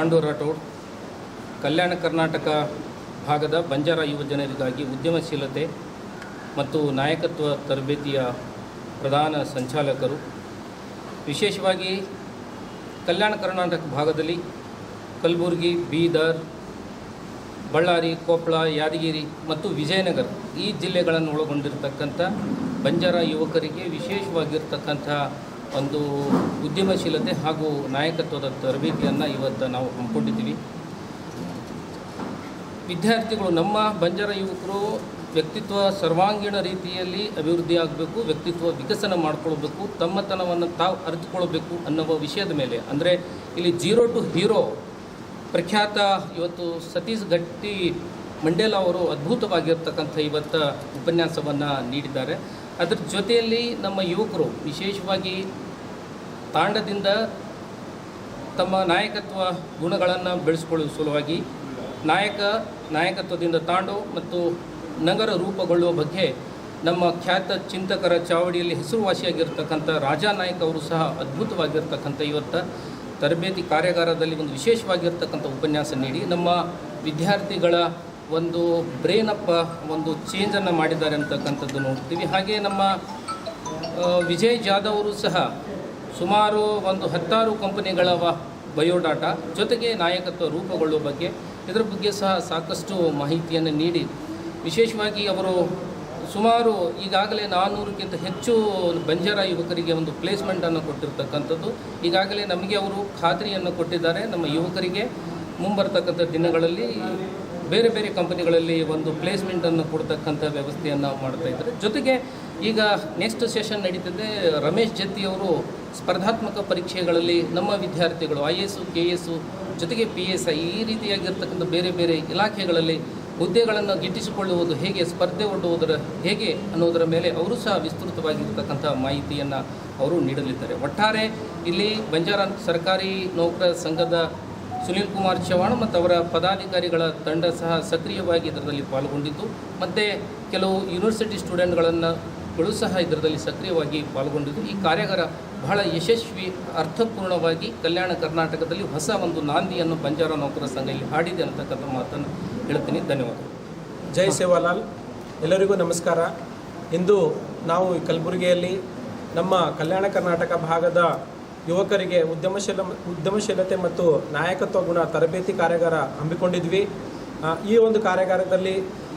ಪಾಂಡು ರಾಠೋಡ್, ಕಲ್ಯಾಣ ಕರ್ನಾಟಕ ಭಾಗದ ಬಂಜಾರ ಯುವ ಜನರಿಗಾಗಿ ಉದ್ಯಮಶೀಲತೆ ಮತ್ತು ನಾಯಕತ್ವ ತರಬೇತಿಯ ಪ್ರಧಾನ ಸಂಚಾಲಕರು. ವಿಶೇಷವಾಗಿ ಕಲ್ಯಾಣ ಕರ್ನಾಟಕ ಭಾಗದಲ್ಲಿ ಕಲಬುರಗಿ, ಬೀದರ್, ಬಳ್ಳಾರಿ ಕೊಪ್ಪಳ ಯಾದಗಿರಿ ಮತ್ತು ವಿಜಯನಗರ ಈ ಜಿಲ್ಲೆಗಳನ್ನು ಒಳಗೊಂಡಿರ್ತಕ್ಕಂಥ ಬಂಜಾರ ಯುವಕರಿಗೆ ವಿಶೇಷವಾಗಿರ್ತಕ್ಕಂಥ ಒಂದು ಉದ್ಯಮಶೀಲತೆ ಹಾಗೂ ನಾಯಕತ್ವದ ತರಬೇತಿಯನ್ನು ಇವತ್ತು ನಾವು ಹಮ್ಮಿಕೊಂಡಿದ್ದೀವಿ. ವಿದ್ಯಾರ್ಥಿಗಳು, ನಮ್ಮ ಬಂಜಾರ ಯುವಕರು ವ್ಯಕ್ತಿತ್ವ ಸರ್ವಾಂಗೀಣ ರೀತಿಯಲ್ಲಿ ಅಭಿವೃದ್ಧಿ ಆಗಬೇಕು, ವ್ಯಕ್ತಿತ್ವ ವಿಕಸನ ಮಾಡ್ಕೊಳ್ಬೇಕು, ತಮ್ಮತನವನ್ನು ತಾವು ಅರಿತುಕೊಳ್ಬೇಕು ಅನ್ನುವ ವಿಷಯದ ಮೇಲೆ. ಅಂದರೆ ಇಲ್ಲಿ ಜೀರೋ ಟು ಹೀರೋ ಪ್ರಖ್ಯಾತ ಇವತ್ತು ಸತೀಶ್ ಗಟ್ಟಿ ಮಂಡೇಲ ಅವರು ಅದ್ಭುತವಾಗಿರ್ತಕ್ಕಂಥ ಇವತ್ತು ಉಪನ್ಯಾಸವನ್ನು ನೀಡಿದ್ದಾರೆ. ಅದರ ಜೊತೆಯಲ್ಲಿ ನಮ್ಮ ಯುವಕರು, ವಿಶೇಷವಾಗಿ ತಾಂಡದಿಂದ ತಮ್ಮ ನಾಯಕತ್ವ ಗುಣಗಳನ್ನು ಬೆಳೆಸ್ಕೊಳ್ಳುವ ಸಲುವಾಗಿ ನಾಯಕ, ನಾಯಕತ್ವದಿಂದ ತಾಂಡು ಮತ್ತು ನಗರ ರೂಪುಗೊಳ್ಳುವ ಬಗ್ಗೆ ನಮ್ಮ ಖ್ಯಾತ ಚಿಂತಕರ ಚಾವಡಿಯಲ್ಲಿ ಹೆಸರುವಾಸಿಯಾಗಿರ್ತಕ್ಕಂಥ ರಾಜಾ ನಾಯಕ್ ಅವರು ಸಹ ಅದ್ಭುತವಾಗಿರ್ತಕ್ಕಂಥ ಇವತ್ತ ತರಬೇತಿ ಕಾರ್ಯಾಗಾರದಲ್ಲಿ ಒಂದು ವಿಶೇಷವಾಗಿರ್ತಕ್ಕಂಥ ಉಪನ್ಯಾಸ ನೀಡಿ ನಮ್ಮ ವಿದ್ಯಾರ್ಥಿಗಳ ಒಂದು ಬ್ರೇನಪ್ಪ ಒಂದು ಚೇಂಜನ್ನು ಮಾಡಿದ್ದಾರೆ ಅಂತಕ್ಕಂಥದ್ದು ನೋಡ್ತೀವಿ. ಹಾಗೆ ನಮ್ಮ ವಿಜಯ್ ಜಾಧವ್ ಅವರು ಸಹ ಸುಮಾರು ಒಂದು ಹತ್ತಾರು ಕಂಪನಿಗಳ ಬಯೋಡಾಟಾ ಜೊತೆಗೆ ನಾಯಕತ್ವ ರೂಪುಗೊಳ್ಳುವ ಬಗ್ಗೆ ಇದರ ಬಗ್ಗೆ ಸಹ ಸಾಕಷ್ಟು ಮಾಹಿತಿಯನ್ನು ನೀಡಿ. ವಿಶೇಷವಾಗಿ ಅವರು ಸುಮಾರು ಈಗಾಗಲೇ ನಾನ್ನೂರಕ್ಕಿಂತ ಹೆಚ್ಚು ಬಂಜಾರ ಯುವಕರಿಗೆ ಒಂದು ಪ್ಲೇಸ್ಮೆಂಟನ್ನು ಕೊಟ್ಟಿರ್ತಕ್ಕಂಥದ್ದು. ಈಗಾಗಲೇ ನಮಗೆ ಅವರು ಖಾತ್ರಿಯನ್ನು ಕೊಟ್ಟಿದ್ದಾರೆ. ನಮ್ಮ ಯುವಕರಿಗೆ ಮುಂಬರ್ತಕ್ಕಂಥ ದಿನಗಳಲ್ಲಿ ಬೇರೆ ಬೇರೆ ಕಂಪನಿಗಳಲ್ಲಿ ಒಂದು ಪ್ಲೇಸ್ಮೆಂಟನ್ನು ಕೊಡ್ತಕ್ಕಂಥ ವ್ಯವಸ್ಥೆಯನ್ನು ಮಾಡ್ತಾ ಇದ್ದಾರೆ. ಜೊತೆಗೆ ಈಗ ನೆಕ್ಸ್ಟ್ ಸೆಷನ್ ನಡೀತಿದೆ. ರಮೇಶ್ ಜತ್ತಿ ಅವರು ಸ್ಪರ್ಧಾತ್ಮಕ ಪರೀಕ್ಷೆಗಳಲ್ಲಿ ನಮ್ಮ ವಿದ್ಯಾರ್ಥಿಗಳು ಐ ಎಸ್ ಕೆ ಎಸ್ ಜೊತೆಗೆ ಪಿ ಎಸ್ ಐ ಈ ರೀತಿಯಾಗಿರ್ತಕ್ಕಂಥ ಬೇರೆ ಬೇರೆ ಇಲಾಖೆಗಳಲ್ಲಿ ಹುದ್ದೆಗಳನ್ನು ಗಿಟ್ಟಿಸಿಕೊಳ್ಳುವುದು ಹೇಗೆ, ಸ್ಪರ್ಧೆ ಒಡ್ಡುವುದರ ಹೇಗೆ ಅನ್ನೋದರ ಮೇಲೆ ಅವರು ಸಹ ವಿಸ್ತೃತವಾಗಿರ್ತಕ್ಕಂಥ ಮಾಹಿತಿಯನ್ನು ಅವರು ನೀಡಲಿದ್ದಾರೆ. ಒಟ್ಟಾರೆ ಇಲ್ಲಿ ಬಂಜಾರ ಸರ್ಕಾರಿ ನೌಕರ ಸಂಘದ ಸುನೀಲ್ ಕುಮಾರ್ ಚವಾಣ್ ಮತ್ತು ಅವರ ಪದಾಧಿಕಾರಿಗಳ ತಂಡ ಸಹ ಸಕ್ರಿಯವಾಗಿ ಇದರಲ್ಲಿ ಪಾಲ್ಗೊಂಡಿತ್ತು ಮತ್ತು ಕೆಲವು ಯೂನಿವರ್ಸಿಟಿ ಸ್ಟೂಡೆಂಟ್ಗಳನ್ನು ಗಳು ಸಹ ಇದರಲ್ಲಿ ಸಕ್ರಿಯವಾಗಿ ಪಾಲ್ಗೊಂಡಿದ್ದು. ಈ ಕಾರ್ಯಾಗಾರ ಬಹಳ ಯಶಸ್ವಿ, ಅರ್ಥಪೂರ್ಣವಾಗಿ ಕಲ್ಯಾಣ ಕರ್ನಾಟಕದಲ್ಲಿ ಹೊಸ ಒಂದು ನಾಂದಿಯನ್ನು ಬಂಜಾರ ನೌಕರ ಸಂಘ ಇಲ್ಲಿ ಹಾಡಿದೆ ಅಂತಕ್ಕಂಥ ಮಾತನ್ನು ಹೇಳ್ತೀನಿ. ಧನ್ಯವಾದ. ಜೈ ಸೇವಾಲಾಲ್. ಎಲ್ಲರಿಗೂ ನಮಸ್ಕಾರ. ಇಂದು ನಾವು ಕಲಬುರಗಿಯಲ್ಲಿ ನಮ್ಮ ಕಲ್ಯಾಣ ಕರ್ನಾಟಕ ಭಾಗದ ಯುವಕರಿಗೆ ಉದ್ಯಮಶೀಲ ಉದ್ಯಮಶೀಲತೆ ಮತ್ತು ನಾಯಕತ್ವ ಗುಣ ತರಬೇತಿ ಕಾರ್ಯಾಗಾರ ಹಮ್ಮಿಕೊಂಡಿದ್ವಿ. ಈ ಒಂದು ಕಾರ್ಯಾಗಾರದಲ್ಲಿ,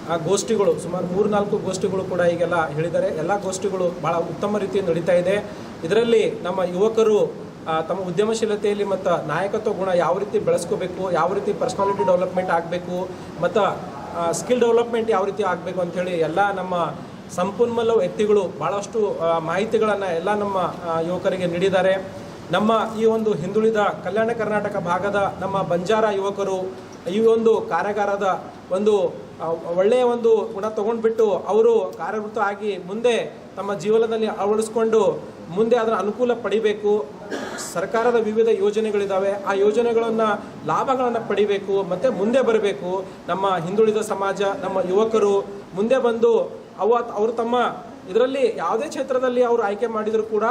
ಆ, ಗೋಷ್ಠಿಗಳು, ಸುಮಾರು ಮೂರು ನಾಲ್ಕು ಗೋಷ್ಠಿಗಳು ಕೂಡ ಈಗೆಲ್ಲ ಹೇಳಿದ್ದಾರೆ. ಎಲ್ಲ ಗೋಷ್ಠಿಗಳು ಭಾಳ ಉತ್ತಮ ರೀತಿಯಲ್ಲಿ ನಡೀತಾ ಇದೆ. ಇದರಲ್ಲಿ ನಮ್ಮ ಯುವಕರು ತಮ್ಮ ಉದ್ಯಮಶೀಲತೆಯಲ್ಲಿ ಮತ್ತು ನಾಯಕತ್ವ ಗುಣ ಯಾವ ರೀತಿ ಬೆಳೆಸ್ಕೋಬೇಕು, ಯಾವ ರೀತಿ ಪರ್ಸ್ನಾಲಿಟಿ ಡೆವಲಪ್ಮೆಂಟ್ ಆಗಬೇಕು, ಮತ್ತು ಸ್ಕಿಲ್ ಡೆವಲಪ್ಮೆಂಟ್ ಯಾವ ರೀತಿ ಆಗಬೇಕು ಅಂಥೇಳಿ ಎಲ್ಲ ನಮ್ಮ ಸಂಪನ್ಮೂಲ ವ್ಯಕ್ತಿಗಳು ಭಾಳಷ್ಟು ಮಾಹಿತಿಗಳನ್ನು ಎಲ್ಲ ನಮ್ಮ ಯುವಕರಿಗೆ ನೀಡಿದ್ದಾರೆ. ನಮ್ಮ ಈ ಒಂದು ಹಿಂದುಳಿದ ಕಲ್ಯಾಣ ಕರ್ನಾಟಕ ಭಾಗದ ನಮ್ಮ ಬಂಜಾರ ಯುವಕರು ಈ ಒಂದು ಕಾರ್ಯಾಗಾರದ ಒಂದು ಒಳ್ಳೆಯ ಒಂದು ಗುಣ ತಗೊಂಡ್ಬಿಟ್ಟು ಅವರು ಕಾರ್ಯವೃತ್ತ ಆಗಿ ಮುಂದೆ ತಮ್ಮ ಜೀವನದಲ್ಲಿ ಅಳವಡಿಸ್ಕೊಂಡು ಮುಂದೆ ಅದರ ಅನುಕೂಲ ಪಡಿಬೇಕು. ಸರ್ಕಾರದ ವಿವಿಧ ಯೋಜನೆಗಳಿದ್ದಾವೆ ಆ ಯೋಜನೆಗಳನ್ನು ಲಾಭಗಳನ್ನು ಪಡಿಬೇಕು. ಮತ್ತು ಮುಂದೆ ಬರಬೇಕು. ನಮ್ಮ ಹಿಂದುಳಿದ ಸಮಾಜ, ನಮ್ಮ ಯುವಕರು ಮುಂದೆ ಬಂದು ಅವ, ಅವರು ತಮ್ಮ ಇದರಲ್ಲಿ ಯಾವುದೇ ಕ್ಷೇತ್ರದಲ್ಲಿ ಅವರು ಆಯ್ಕೆ ಮಾಡಿದರೂ ಕೂಡ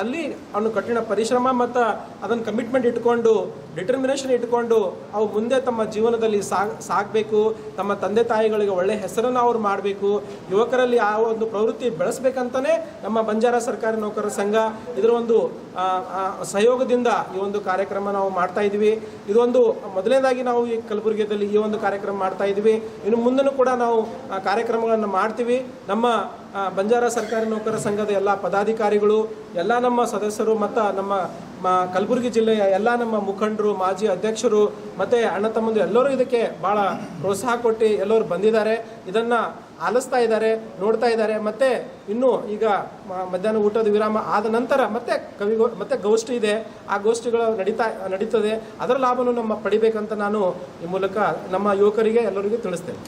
ಅಲ್ಲಿ ಅವನು ಕಠಿಣ ಪರಿಶ್ರಮ ಮತ್ತು ಅದನ್ನು ಕಮಿಟ್ಮೆಂಟ್ ಇಟ್ಕೊಂಡು ಡಿಟರ್ಮಿನೇಷನ್ ಇಟ್ಕೊಂಡು ಅವು ಮುಂದೆ ತಮ್ಮ ಜೀವನದಲ್ಲಿ ಸಾಗ್, ಸಾಗಬೇಕು, ತಮ್ಮ ತಂದೆ ತಾಯಿಗಳಿಗೆ ಒಳ್ಳೆಯ ಹೆಸರನ್ನು ಅವ್ರು ಮಾಡಬೇಕು, ಯುವಕರಲ್ಲಿ ಆ ಒಂದು ಪ್ರವೃತ್ತಿ ಬೆಳೆಸ್ಬೇಕಂತಲೇ ನಮ್ಮ ಬಂಜಾರ ಸರ್ಕಾರಿ ನೌಕರರ ಸಂಘ ಇದರ ಒಂದು ಸಹಯೋಗದಿಂದ ಈ ಒಂದು ಕಾರ್ಯಕ್ರಮ ನಾವು ಮಾಡ್ತಾ ಇದ್ವಿ. ಇದೊಂದು ಮೊದಲನೇದಾಗಿ ನಾವು ಈ ಕಲಬುರಗಿಯಲ್ಲಿ ಈ ಒಂದು ಕಾರ್ಯಕ್ರಮ ಮಾಡ್ತಾ ಇದ್ವಿ. ಇನ್ನು ಮುಂದೂ ಕೂಡ ನಾವು ಕಾರ್ಯಕ್ರಮಗಳನ್ನು ಮಾಡ್ತೀವಿ. ನಮ್ಮ ಬಂಜಾರ ಸರ್ಕಾರಿ ನೌಕರರ ಸಂಘದ ಎಲ್ಲ ಪದಾಧಿಕಾರಿಗಳು, ಎಲ್ಲ ನಮ್ಮ ಸದಸ್ಯರು ಮತ್ತು ನಮ್ಮ ಕಲಬುರಗಿ ಜಿಲ್ಲೆಯ ಎಲ್ಲ ನಮ್ಮ ಮುಖಂಡರು, ಮಾಜಿ ಅಧ್ಯಕ್ಷರು, ಮತ್ತು ಅಣ್ಣ ತಮ್ಮಂದು ಎಲ್ಲರೂ ಇದಕ್ಕೆ ಭಾಳ ಪ್ರೋತ್ಸಾಹ ಕೊಟ್ಟು ಎಲ್ಲರೂ ಬಂದಿದ್ದಾರೆ. ಇದನ್ನು ಆಲಿಸ್ತಾ ಇದ್ದಾರೆ, ನೋಡ್ತಾ ಇದ್ದಾರೆ. ಮತ್ತು ಇನ್ನು ಈಗ ಮಧ್ಯಾಹ್ನ ಊಟದ ವಿರಾಮ ಆದ ನಂತರ ಮತ್ತೆ ಕವಿ ಮತ್ತೆ ಗೋಷ್ಠಿ ಇದೆ. ಆ ಗೋಷ್ಠಿಗಳು ನಡೀತಾ, ನಡೀತದೆ. ಅದರ ಲಾಭನೂ ನಮ್ಮ ಪಡಿಬೇಕಂತ ನಾನು ಈ ಮೂಲಕ ನಮ್ಮ ಯುವಕರಿಗೆ ಎಲ್ಲರಿಗೂ ತಿಳಿಸ್ತೇನೆ.